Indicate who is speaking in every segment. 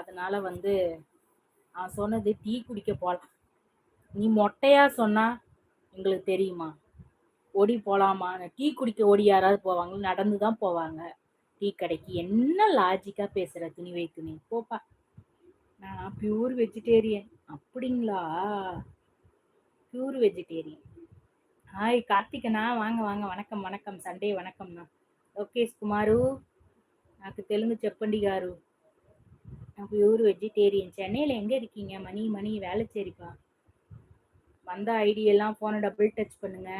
Speaker 1: அதனால வந்து அவன் சொன்னது டீ குடிக்க போகலாம் நீ மொட்டையா சொன்னா எங்களுக்கு தெரியுமா ஓடி போகலாமா டீ குடிக்க ஓடி யாராவது போவாங்க நடந்து தான் போவாங்க டீ கடைக்கு என்ன லாஜிக்காக பேசுகிற துணி வை துணி போப்பா நான் பியூர் வெஜிடேரியன் அப்படிங்களா பியூர் வெஜிடேரியன் ஹாய் கார்த்திகனா வாங்க வாங்க வணக்கம் வணக்கம் சண்டே வணக்கம்ண்ணா లోకేష్ కుమారు నాకు தெலுங்கு చెప్పండి గారు நான் பியூர் வெஜிடேரியன் சென்னையில் எங்கே இருக்கீங்க? மணி மணி வேலைச்சேரிப்பா வந்த ஐடியெல்லாம் ஃபோனை டபுள் டச் பண்ணுங்க.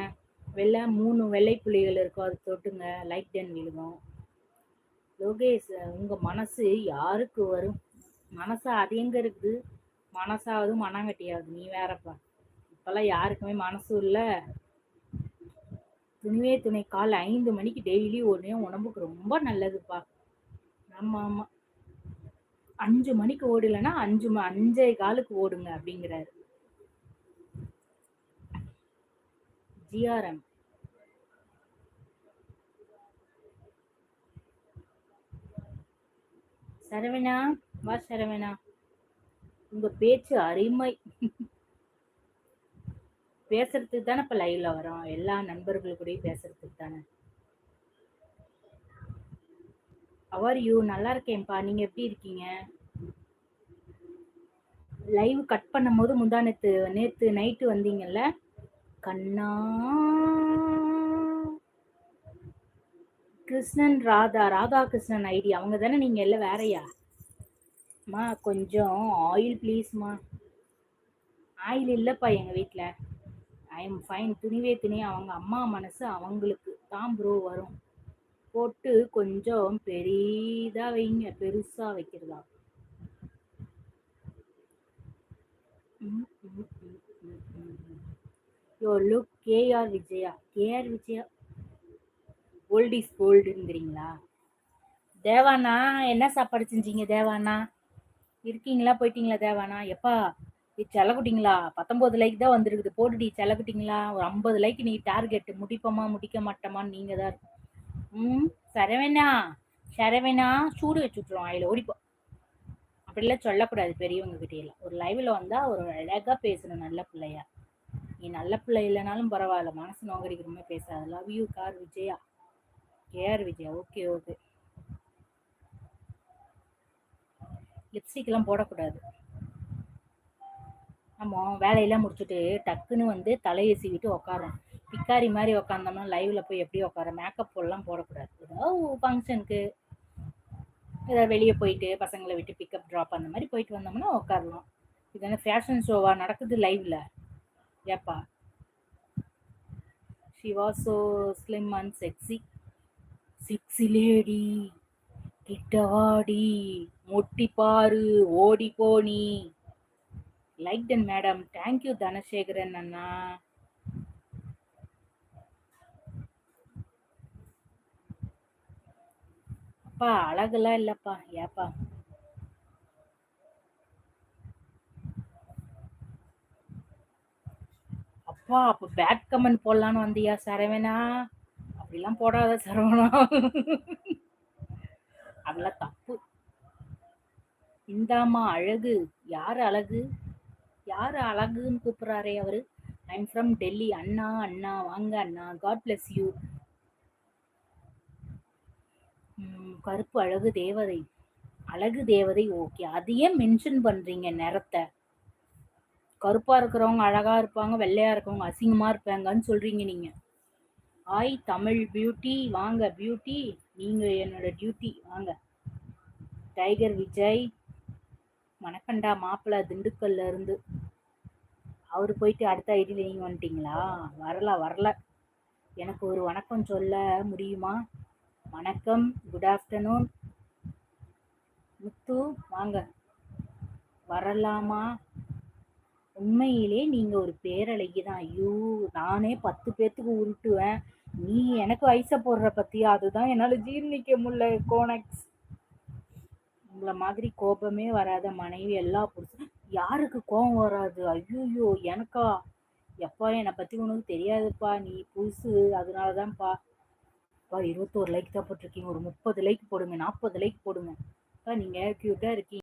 Speaker 1: வெள்ளை மூணு வெள்ளை புள்ளிகள் இருக்கும். அது தொட்டுங்க. லைக் டன் விழுகும். லோகேஷ் உங்கள் மனசு யாருக்கு வரும்? மனசு அது எங்கே இருக்குது? மனசாவது மனங்கட்டியாவது. நீ வேறப்பா. இப்போல்லாம் யாருக்குமே மனசு இல்லை. துணிவே துணை. கால் ஐந்து மணிக்கு டெய்லி ஒன்றே உடம்புக்கு ரொம்ப நல்லதுப்பா. ஆமாம் ஆமாம் அஞ்சு மணிக்கு ஓடலைன்னா அஞ்சு அஞ்சே காலுக்கு ஓடுங்க அப்படிங்கிறாரு. ஜிஆர்எம். சரவணா வா சரவணா. உங்க பேச்சு அருமை. பேசுறதுக்கு தானே இப்போ லைவ்ல வரோம். எல்லா நண்பர்கள் கூடயும் பேசுறதுக்கு தானே. அவர் யூ நல்லா இருக்கேன்ப்பா நீங்க எப்படி இருக்கீங்க? லைவ் கட் பண்ணும் போது முந்தா நேத்து நேத்து நைட்டு வந்தீங்கல்ல? கண்ணா! கிருஷ்ணன் ராதா. ராதா கிருஷ்ணன் ஐடி. அவங்க தானே நீங்க எல்லாம் வேறையா? மா கொஞ்சம் ஆயில் ப்ளீஸ்மா ஆயில் இல்லைப்பா எங்கள் வீட்டில் ஐ எம் ஃபைன் துணிவே துணி அவங்க அம்மா மனசு அவங்களுக்கு. தான் ப்ரோ வரும். போட்டு கொஞ்சம் பெரிதா வைங்க பெருசா வைக்கிறதா. Yo look KR Vijaya KR Vijaya. Old is கோல்டுங்கிறீங்களா தேவானா என்ன சாப்பாடு செஞ்சீங்க தேவானா? இருக்கீங்களா போயிட்டீங்களா தேவானா? எப்பா செல்லக்குட்டிங்களா பத்தொம்போது லைக் தான் வந்திருக்குது. போட்டுடி செலகுட்டிங்களா? ஒரு ஐம்பது லைக் நீ டார்கெட் முடிப்போமா முடிக்க மாட்டோமான்னு நீங்கள் தான் ம் சரவேணா சரவணா சூடு வச்சு விட்ருவோம் அதில் ஓடிப்போ. அப்படிலாம் சொல்லக்கூடாது பெரியவங்க கிட்டேலாம். ஒரு லைவில் வந்தால் ஒரு அழகாக பேசணும் நல்ல பிள்ளையா. நீ நல்ல பிள்ளை இல்லைனாலும் பரவாயில்ல மனசு நோக்கடிக்கிற மாதிரி பேசாது. Love you KR Vijaya. KR Vijaya okay okay லிப்ஸ்டிக்லாம் போடக்கூடாது. ஆமாம் வேலையெல்லாம் முடிச்சுட்டு டக்குன்னு வந்து தலையை சீவிட்டு உக்காரோம் பிக்காரி மாதிரி உக்காந்தோம்னா லைவ்ல போய் எப்படி உட்கார மேக்கப் போடலாம் போடக்கூடாது. ஏதாவது ஃபங்க்ஷனுக்கு ஏதாவது வெளியே போயிட்டு பசங்களை விட்டு பிக்கப் ட்ராப் அந்த மாதிரி போயிட்டு வந்தோம்னா உட்காரலாம் இது என்ன ஃபேஷன் ஷோவா நடக்குது லைவ்ல ஏப்பா? She was so slim and sexy sexy lady கிட்டவாடி முட்டி பாரு. ஓடி போனி லைக் டன் மேடம் தேங்க்யூ தனசேகரன் அண்ணா. அப்பா அழகெல்லாம் இல்லப்பா. ஏப்பா? அப்பா அப்ப பேட் கமெண்ட் போடலான்னு வந்தியா சரவணா? அப்படிலாம் போடாத சரவணா. அதெல்லாம் தப்பு. இந்தாமா அழகு. யார் அழகு? யார் அழகுன்னு கூப்பிடுறாரே அவரு? ஐம் ஃப்ரம் டெல்லி அண்ணா அண்ணா. வாங்க அண்ணா. காட் பிளஸ் யூ கருப்பு அழகு தேவதை அழகு தேவதை ஓகே. அதையே மென்ஷன் பண்றீங்க நிறத்தை. கருப்பா இருக்கிறவங்க அழகா இருப்பாங்க வெள்ளையா இருக்கவங்க அசிங்கமா இருப்பாங்கன்னு சொல்றீங்க நீங்க. ஆய் தமிழ் பியூட்டி வாங்க பியூட்டி நீங்க என்னோட டியூட்டி வாங்க. டைகர் விஜய். மணக்கண்டா மாப்பிள்ளை திண்டுக்கல்ல இருந்து. அவர் போயிட்டு அடுத்த ஐடியில் நீங்கள் வந்துட்டீங்களா? வரல வரல. எனக்கு ஒரு வணக்கம் சொல்ல முடியுமா? வணக்கம் குட் ஆஃப்டர்நூன் முத்து வாங்க. வரலாமா? உண்மையிலே நீங்க ஒரு பேரழகி தான். ஐயோ நானே பத்து பேர்த்துக்கு உருட்டுவேன். நீ எனக்கு வயசை போடுற பத்தியா? அதுதான் என்னால ஜீர்ணிக்க முடியல கோனக்ஸ் உங்களை மாதிரி கோபமே வராத மனைவி எல்லா புருஷன் யாருக்கு கோபம் வராது? ஐயோயோ எனக்கா? எப்பா என்னை பற்றி உனக்கு தெரியாதுப்பா. நீ புதுசு அதனால தான்ப்பா பா இருபத்தோரு லைக் தான் போட்டிருக்கீங்க. ஒரு முப்பது லைக் போடுங்க நாற்பது லைக் போடுங்க. அப்பா நீங்கள் க்யூட்டாக இருக்கீங்க.